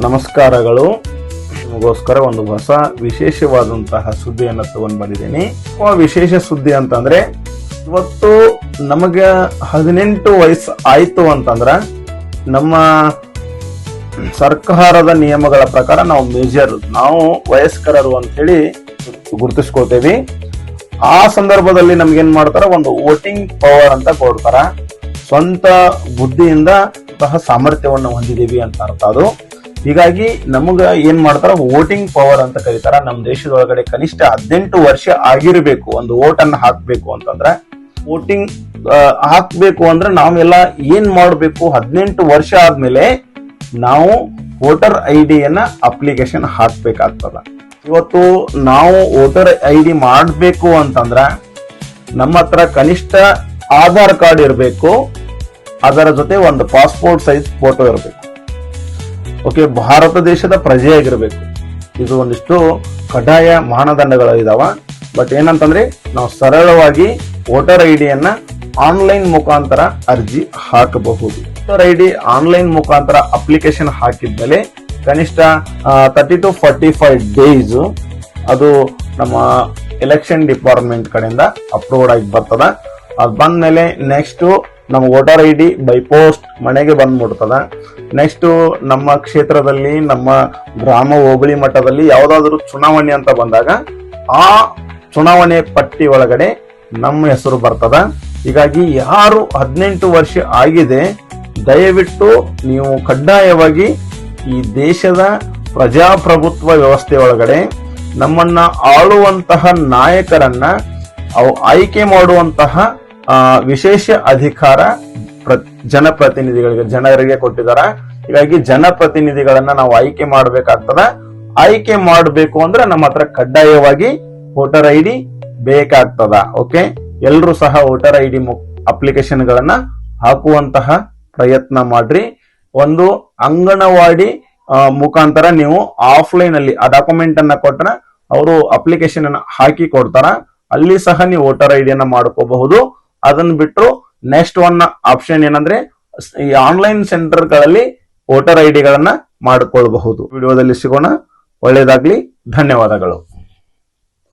ನಮಸ್ಕಾರಗಳು. ನಿಮಗೋಸ್ಕರ ಒಂದು ಹೊಸ ವಿಶೇಷವಾದಂತಹ ಸುದ್ದಿಯನ್ನು ತಗೊಂಡು ಬಂದಿದ್ದೀನಿ. ವಿಶೇಷ ಸುದ್ದಿ ಅಂತಂದ್ರೆ, ಇವತ್ತು ನಮಗೆ ಹದಿನೆಂಟು ವಯಸ್ಸು ಆಯಿತು ಅಂತಂದ್ರೆ, ನಮ್ಮ ಸರ್ಕಾರದ ನಿಯಮಗಳ ಪ್ರಕಾರ ನಾವು ಮೇಜರ್, ನಾವು ವಯಸ್ಕರರು ಅಂತ ಹೇಳಿ ಗುರುತಿಸ್ಕೊಳ್ತೇವೆ. ಆ ಸಂದರ್ಭದಲ್ಲಿ ನಮ್ಗೆ ಏನ್ ಮಾಡ್ತಾರ, ಒಂದು ವೋಟಿಂಗ್ ಪವರ್ ಅಂತ ಕೊಡ್ತಾರ. ಸ್ವಂತ ಬುದ್ಧಿಯಿಂದ ಸಹ ಸಾಮರ್ಥ್ಯವನ್ನು ಹೊಂದಿದ್ದೀವಿ ಅಂತ ಅರ್ಥ ಅದು. ಹೀಗಾಗಿ ನಮಗ ಏನ್ ಮಾಡ್ತಾರ ವೋಟಿಂಗ್ ಪವರ್ ಅಂತ ಕರೀತಾರ ನಮ್ಮ ದೇಶದೊಳಗಡೆ ಕನಿಷ್ಠ ಹದಿನೆಂಟು ವರ್ಷ ಆಗಿರ್ಬೇಕು, ಒಂದು ವೋಟ್ ಅನ್ನ ಹಾಕ್ಬೇಕು ಅಂತಂದ್ರೆ ವೋಟಿಂಗ್ ಹಾಕ್ಬೇಕು ಅಂದ್ರೆ ನಾವೆಲ್ಲ ಏನ್ ಮಾಡಬೇಕು, ಹದಿನೆಂಟು ವರ್ಷ ಆದ್ಮೇಲೆ ನಾವು ವೋಟರ್ ಐ ಡಿಯನ್ನ ಅಪ್ಲಿಕೇಶನ್ ಹಾಕ್ಬೇಕಾಗ್ತದ. ಇವತ್ತು ನಾವು ವೋಟರ್ ಐ ಡಿ ಮಾಡಬೇಕು ಅಂತಂದ್ರ, ನಮ್ಮ ಹತ್ರ ಕನಿಷ್ಠ ಆಧಾರ್ ಕಾರ್ಡ್ ಇರಬೇಕು, ಅದರ ಜೊತೆ ಒಂದು ಪಾಸ್ಪೋರ್ಟ್ ಸೈಜ್ ಫೋಟೋ ಇರಬೇಕು. ಓಕೆ, ಭಾರತ ದೇಶದ ಪ್ರಜೆಯಾಗಿರಬೇಕು. ಇದು ಒಂದಿಷ್ಟು ಕಡ್ಡಾಯ ಮಾನದಂಡಗಳು ಇದಾವ. ಬಟ್ ಏನಂತಂದ್ರೆ, ನಾವು ಸರಳವಾಗಿ ವೋಟರ್ ಐ ಡಿಯನ್ನ ಆನ್ಲೈನ್ ಮುಖಾಂತರ ಅರ್ಜಿ ಹಾಕಬಹುದು. ವೋಟರ್ ಐ ಡಿ ಆನ್ಲೈನ್ ಮುಖಾಂತರ ಅಪ್ಲಿಕೇಶನ್ ಹಾಕಿದ್ಮೇಲೆ ಕನಿಷ್ಠ thirty two forty five days ಅದು ನಮ್ಮ ಎಲೆಕ್ಷನ್ ಡಿಪಾರ್ಟ್ಮೆಂಟ್ ಕಡೆಯಿಂದ ಅಪ್ರೂವ್ಡ್ ಆಗಿ ಬರ್ತದ. ಬಂದ ಮೇಲೆ ನೆಕ್ಸ್ಟ್ ನಮ್ಮ voter I D by post ಮನೆಗೆ ಬಂದ್ಬಿಡ್ತದ. ನೆಕ್ಸ್ಟ್ ನಮ್ಮ ಕ್ಷೇತ್ರದಲ್ಲಿ, ನಮ್ಮ ಗ್ರಾಮ ಹೋಬಳಿ ಮಟ್ಟದಲ್ಲಿ ಯಾವುದಾದ್ರೂ ಚುನಾವಣೆ ಅಂತ ಬಂದಾಗ ಆ ಚುನಾವಣೆ ಪಟ್ಟಿ ಒಳಗಡೆ ನಮ್ಮ ಹೆಸರು ಬರ್ತದ. ಹೀಗಾಗಿ ಯಾರು ಹದಿನೆಂಟು ವರ್ಷ ಆಗಿದೆ, ದಯವಿಟ್ಟು ನೀವು ಕಡ್ಡಾಯವಾಗಿ ಈ ದೇಶದ ಪ್ರಜಾಪ್ರಭುತ್ವ ವ್ಯವಸ್ಥೆ ಒಳಗಡೆ ನಮ್ಮನ್ನ ಆಳುವಂತಹ ನಾಯಕರನ್ನ ಅವು ಆಯ್ಕೆ ಮಾಡುವಂತಹ ವಿಶೇಷ ಅಧಿಕಾರ ಪ್ರ- ಜನಪ್ರತಿನಿಧಿಗಳಿಗೆ, ಜನರಿಗೆ ಕೊಟ್ಟಿದ್ದಾರೆ. ಹೀಗಾಗಿ ಜನಪ್ರತಿನಿಧಿಗಳನ್ನ ನಾವು ಆಯ್ಕೆ ಮಾಡಬೇಕಾಗ್ತದ. ಆಯ್ಕೆ ಮಾಡಬೇಕು ಅಂದ್ರೆ ನಮ್ಮ ಹತ್ರ ಕಡ್ಡಾಯವಾಗಿ ವೋಟರ್ ಐ ಡಿ ಬೇಕಾಗ್ತದ, ಓಕೆ? ಎಲ್ಲರೂ ಸಹ ವೋಟರ್ ಐ ಡಿ ಅಪ್ಲಿಕೇಶನ್ ಗಳನ್ನ ಹಾಕುವಂತಹ ಪ್ರಯತ್ನ ಮಾಡ್ರಿ. ಒಂದು ಅಂಗನವಾಡಿ ಮುಖಾಂತರ ನೀವು ಆಫ್ಲೈನ್ ಅಲ್ಲಿ ಆ ಡಾಕ್ಯುಮೆಂಟ್ ಅನ್ನ ಕೊಟ್ಟರೆ ಅವರು ಅಪ್ಲಿಕೇಶನ್ ಅನ್ನ ಹಾಕಿ ಕೊಡ್ತಾರ. ಅಲ್ಲಿ ಸಹ ನೀವು ವೋಟರ್ ಐ ಡಿಯನ್ನ ಮಾಡ್ಕೋಬಹುದು. ಅದನ್ನ ಬಿಟ್ಟು ನೆಕ್ಸ್ಟ್ ಒನ್ ಆಪ್ಷನ್ ಏನಂದ್ರೆ ಈ ಆನ್ಲೈನ್ ಸೆಂಟರ್ಗಳಲ್ಲಿ ವೋಟರ್ ಐಡಿಗಳನ್ನ ಡಿಗಳನ್ನ ಮಾಡ್ಕೊಳ್ಬಹುದು. ವಿಡಿಯೋದಲ್ಲಿ ಸಿಗೋಣ. ಒಳ್ಳೇದಾಗ್ಲಿ. ಧನ್ಯವಾದಗಳು.